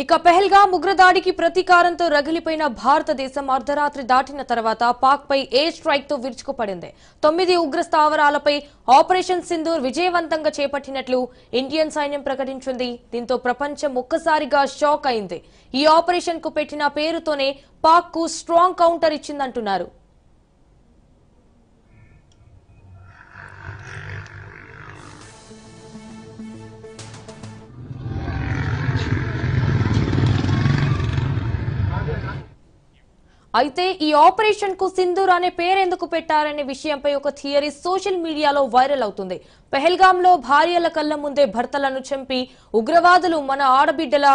ఇక పెహల్గా ఉగ్రదాడికి ప్రతీకారంతో రగిలిపోయిన భారతదేశం అర్ధరాత్రి దాటిన తర్వాత పాక్పై ఏ స్ట్రైక్ విరుచుకుపడింది. తొమ్మిది ఉగ్ర స్థావరాలపై ఆపరేషన్ సింధూర్ విజయవంతంగా చేపట్టినట్లు ఇండియన్ సైన్యం ప్రకటించింది. దీంతో ప్రపంచం ఒక్కసారిగా షాక్ అయింది. ఈ ఆపరేషన్కు పెట్టిన పేరుతోనే పాక్కు స్ట్రాంగ్ కౌంటర్ ఇచ్చిందంటున్నారు. అయితే ఈ ఆపరేషన్కు సింధూర్ అనే పేరెందుకు పెట్టారనే విషయంపై ఒక థియరీ సోషల్ మీడియాలో వైరల్ అవుతుంది. పెహల్గామ్లో భార్యల కళ్ళ ముందే భర్తలను చంపి ఉగ్రవాదులు మన ఆడబిడ్డల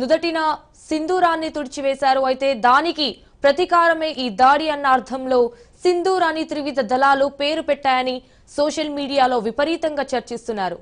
నుదటిన సింధూరాన్ని తుడిచివేశారు. అయితే దానికి ప్రతీకారమే ఈ దాడి అన్న అర్థంలో సింధూర్ అని త్రివిధ దళాలు పేరు పెట్టాయని సోషల్ మీడియాలో విపరీతంగా చర్చిస్తున్నారు.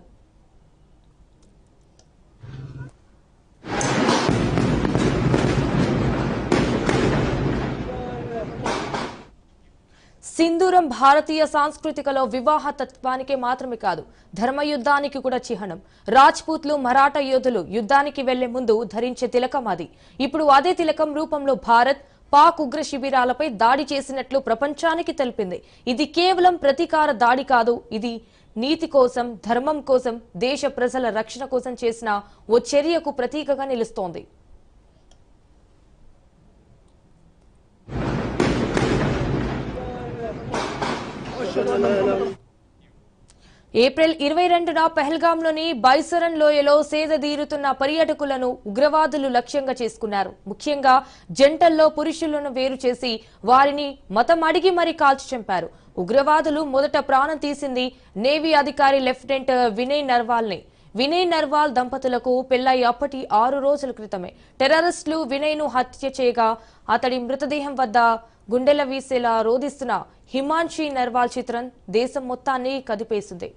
సింధూరం భారతీయ సాంస్కృతికలో వివాహ తత్వానికి మాత్రమే కాదు ధర్మ యుద్ధానికి కూడా చిహ్నం. రాజ్పూత్లు మరాఠా యోధులు యుద్ధానికి వెళ్ళే ముందు ధరించే తిలకం అది. ఇప్పుడు అదే తిలకం రూపంలో భారత్ పాక్ ఉగ్ర శిబిరాలపై దాడి చేసినట్లు ప్రపంచానికి తెలిపింది. ఇది కేవలం ప్రతీకార దాడి కాదు ఇది నీతి కోసం ధర్మం కోసం దేశ ప్రజల రక్షణ కోసం చేసిన ఓ చర్యకు ప్రతీకగా నిలుస్తోంది. ఏప్రిల్ ఇరవై రెండున పెహల్గాంలోని బైసరన్ లోయలో సేదదీరుతున్న పర్యాటకులను ఉగ్రవాదులు లక్ష్యంగా చేసుకున్నారు. ముఖ్యంగా జంటల్లో పురుషులను వేరు చేసి వారిని మతం అడిగి మరీ కాల్చి చంపారు. ఉగ్రవాదులు మొదట ప్రాణం తీసింది నేవీ అధికారి లెఫ్టినెంట్ వినయ్ నర్వాల్నే. వినయ్ నర్వాల్ దంపతులకు పెళ్ళై అప్పటి ఆరు రోజుల క్రితమే. టెర్రరిస్టులు వినయ్ను హత్య చేయగా అతడి మృతదేహం వద్ద గుండెల వీసేలా రోధిస్తున్న హిమాన్షి నర్వాల్ చిత్రం దేశం మొత్తాన్ని కదిపేసింది.